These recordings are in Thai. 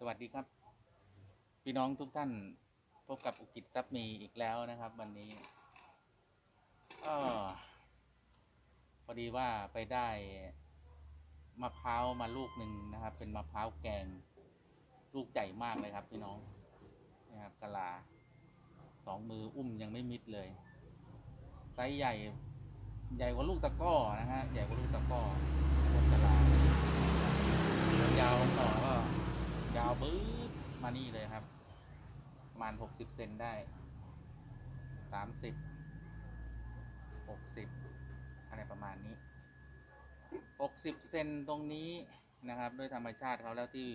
สวัสดีครับ พี่น้องทุกท่านพบกับอุกิจทรัพย์มีอีกแล้วนะครับ วันนี้ก็พอดีว่าไปได้มะพร้าวมาลูกหนึ่งนะครับ เป็นมะพร้าวแกง ลูกใหญ่มากเลยครับ พี่น้องนะครับกะลาสองมืออุ้มยังไม่มิดเลยไซส์ใหญ่ใหญ่กว่าลูกตะก้อนะฮะใหญ่กว่าลูกตะก้อกะลายาวๆต่อาวบื้อมานี่เลยครับ ประมาณหกสิบเซนได้สามสิบหกสิบอะไรประมาณนี้หกสิบเซนตรงนี้นะครับ ด้วยธรรมชาติเขาแล้วที่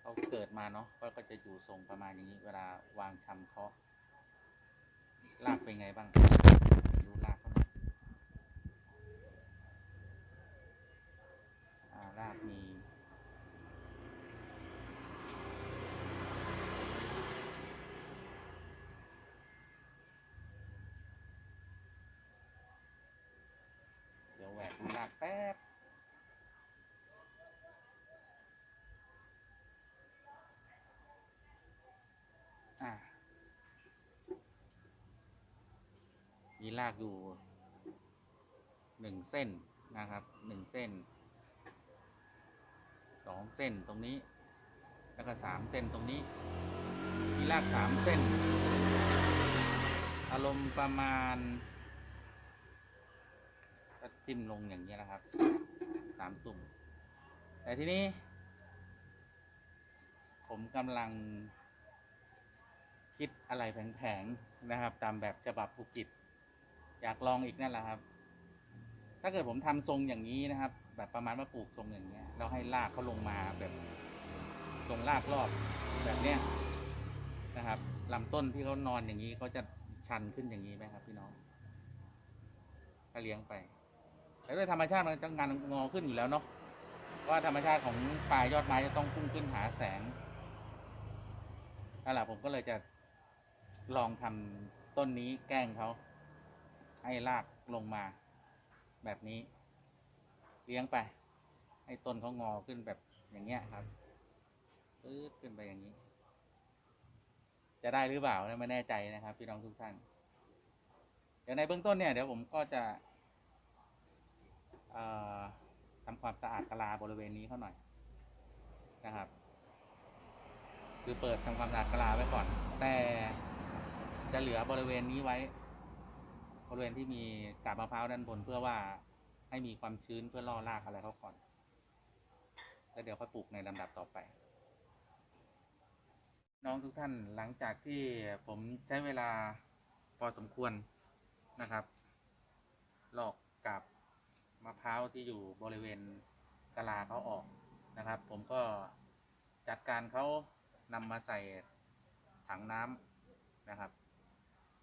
เขาเกิดมาเนาะก็จะอยู่ทรงประมาณอย่างนี้ เวลาวางชำเคาะรากเป็นไงบ้าง ดูรากเขาหน่อยอ่ารากมี เดี๋ยวแหวกดูรากแป๊บ อะ มีรากอยู่หนึ่งเส้นนะครับหนึ่งเส้นสองเส้นตรงนี้ แล้วก็สามเส้นตรงนี้ มีรากสามเส้น อารมณ์ประมาณก็จิ้มลงอย่างนี้นะครับสามตุ่ม แต่ทีนี้ ผมกำลังคิดอะไรแผงๆนะครับ ตามแบบฉบับภูกิจ อยากลองอีกนั่นแหละครับ ถ้าเกิดผมทำทรงอย่างนี้นะครับ แบบประมาณว่าปลูกทรงอย่างเงี้ยเราให้รากเขาลงมาแบบทรงรากรอบแบบเนี้ยนะครับลำต้นที่เขานอนอย่างนี้เขาจะชันขึ้นอย่างนี้ไหมครับ พี่น้องถ้าเลี้ยงไปแต่ด้วยธรรมชาติมันจะงานงอขึ้นอยู่แล้วเนาะเพราะว่าธรรมชาติของปลายยอดไม้จะต้องพุ่งขึ้นหาแสงนั่นแหละผมก็เลยจะลองทำต้นนี้แกล้งเขา ให้รากลงมา แบบนี้ เลี้ยงไป ให้ต้นเขางอขึ้นแบบอย่างเงี้ยครับปื๊ดขึ้นไปอย่างนี้ จะได้หรือเปล่าไม่แน่ใจนะครับพี่น้องทุกท่านเดี๋ยวในเบื้องต้นเนี่ยเดี๋ยวผมก็จะทำความสะอาดกะลาบริเวณนี้เขาหน่อยนะครับ คือเปิดทำความสะอาดกะลาไว้ก่อน แต่จะเหลือบริเวณนี้ไว้ บริเวณที่มีกาบมะพร้าวด้านบนเพื่อว่าให้มีความชื้นเพื่อล่อรากอะไรเขาก่อน แล้วเดี๋ยวค่อยปลูกในลำดับต่อไป น้องทุกท่านหลังจากที่ผมใช้เวลาพอสมควรนะครับลอกกับมะพร้าวที่อยู่บริเวณกะลาเขาออกนะครับ ผมก็จัดการเขานำมาใส่ถังน้ำนะครับ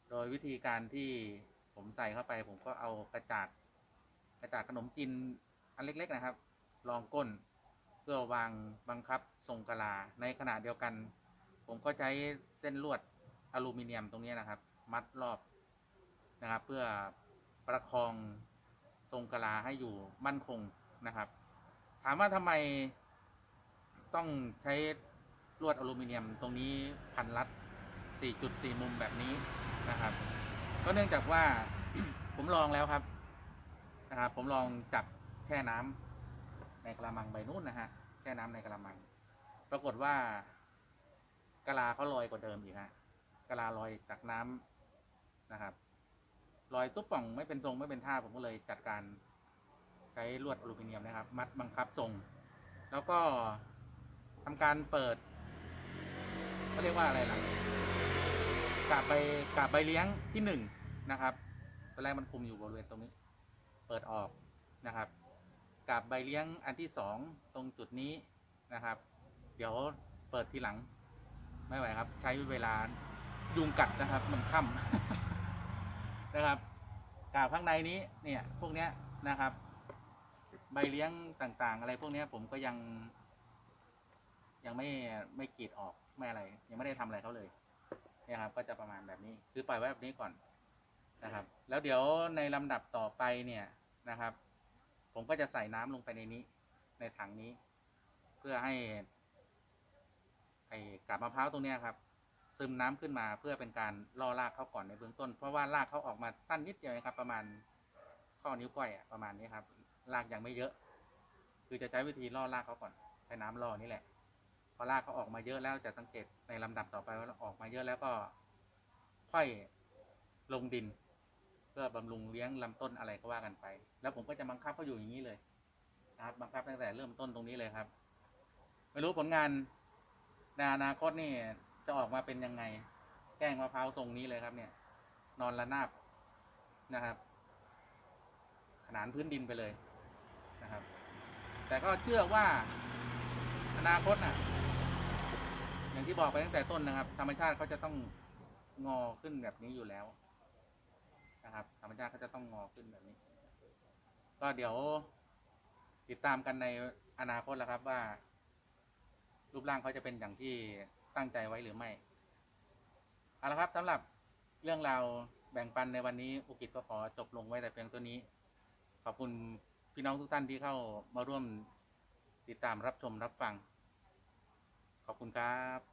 โดยวิธีการที่ ผมใส่เข้าไป ผมก็เอากระจาดกระจาดขนมจีนอันเล็ก ๆ นะครับ รองก้นเพื่อวางบังคับทรงกะลา ในขณะเดียวกัน ผมก็ใช้เส้นลวดอลูมิเนียมตรงนี้นะครับ มัดรอบนะครับ เพื่อประคองทรงกะลาให้อยู่มั่นคงนะครับ ถามว่าทำไมต้องใช้ลวดอลูมิเนียมตรงนี้พันรัด 4.4 มุมแบบนี้นะครับ ก็เนื่องจากว่า ผมลองแล้วครับนะครับ ผมลองจับแช่น้ำในกระมังใบนู้นนะฮะแช่น้ำในกระมัง ปรากฏว่ากะลาเขาลอยกว่าเดิมอีกฮะกะลาลอยจากน้ำนะครับลอยตุ๊บป่องไม่เป็นทรงไม่เป็นท่าผมก็เลยจัดการใช้ลวดอลูมิเนียมนะครับ มัดบังคับทรง แล้วก็ทำการเปิดเขาเรียกว่าอะไรล่ะ กาบใบกาบใบเลี้ยงที่หนึ่งนะครับตอนแรกมันคุมอยู่บริเวณตรงนี้ เปิดออกนะครับกาบใบเลี้ยงอันที่สองตรงจุดนี้นะครับ เดี๋ยวเปิดทีหลังไม่ไหวครับ ใช้เวลายุงกัดนะครับ มันค่ำนะครับกาบข้างในนี้เนี่ยพวกเนี้ยนะครับ ใบเลี้ยงต่างๆ อะไรพวกเนี้ยผมก็ยัง ยังไม่ไม่กรีดออกไม่อะไร ยังไม่ได้ทำอะไรเขาเลย เนี่ยครับก็จะประมาณแบบนี้ คือปล่อยไว้แบบนี้ก่อนนะครับ แล้วเดี๋ยวในลำดับต่อไปเนี่ยนะครับ ผมก็จะใส่น้ำลงไปในนี้ ในถังนี้ เพื่อให้ไอ้กาบมะพร้าวตรงนี้ครับ ซึมน้ำขึ้นมาเพื่อเป็นการล่อรากเขาก่อนในเบื้องต้น เพราะว่ารากเขาออกมาสั้นนิดเดียวเองครับ ประมาณข้อนิ้วก้อยอะประมาณนี้ครับรากยังไม่เยอะ คือจะใช้วิธีล่อรากเขาก่อนใช้น้ำล่อนี่แหละ พอรากเขาออกมาเยอะแล้วจะสังเกตในลำดับต่อไปว่าออกมาเยอะแล้วก็ ค่อยลงดิน เพื่อบำรุงเลี้ยงลำต้นอะไรก็ว่ากันไป แล้วผมก็จะบังคับเขาอยู่อย่างนี้เลยนะครับบังคับตั้งแต่เริ่มต้นตรงนี้เลยครับ ไม่รู้ผลงานในอนาคตนี่จะออกมาเป็นยังไง แกล้งมะพร้าวทรงนี้เลยครับ เนี่ย นอนระนาบนะครับ ขนานพื้นดินไปเลยนะครับ แต่ก็เชื่อว่าอนาคตน่ะ อย่างที่บอกไปตั้งแต่ต้นนะครับ ธรรมชาติเขาจะต้องงอขึ้นแบบนี้อยู่แล้วนะครับ ธรรมชาติเขาจะต้องงอขึ้นแบบนี้ ก็เดี๋ยวติดตามกันในอนาคตแล้วครับว่า รูปร่างเขาจะเป็นอย่างที่ตั้งใจไว้หรือไม่เอาละครับสำหรับเรื่องราวแบ่งปันในวันนี้อุกิจก็ขอจบลงไว้แต่เพียงตัวนี้ ขอบคุณพี่น้องทุกท่านที่เข้ามาร่วมติดตามรับชมรับฟัง ขอบคุณครับ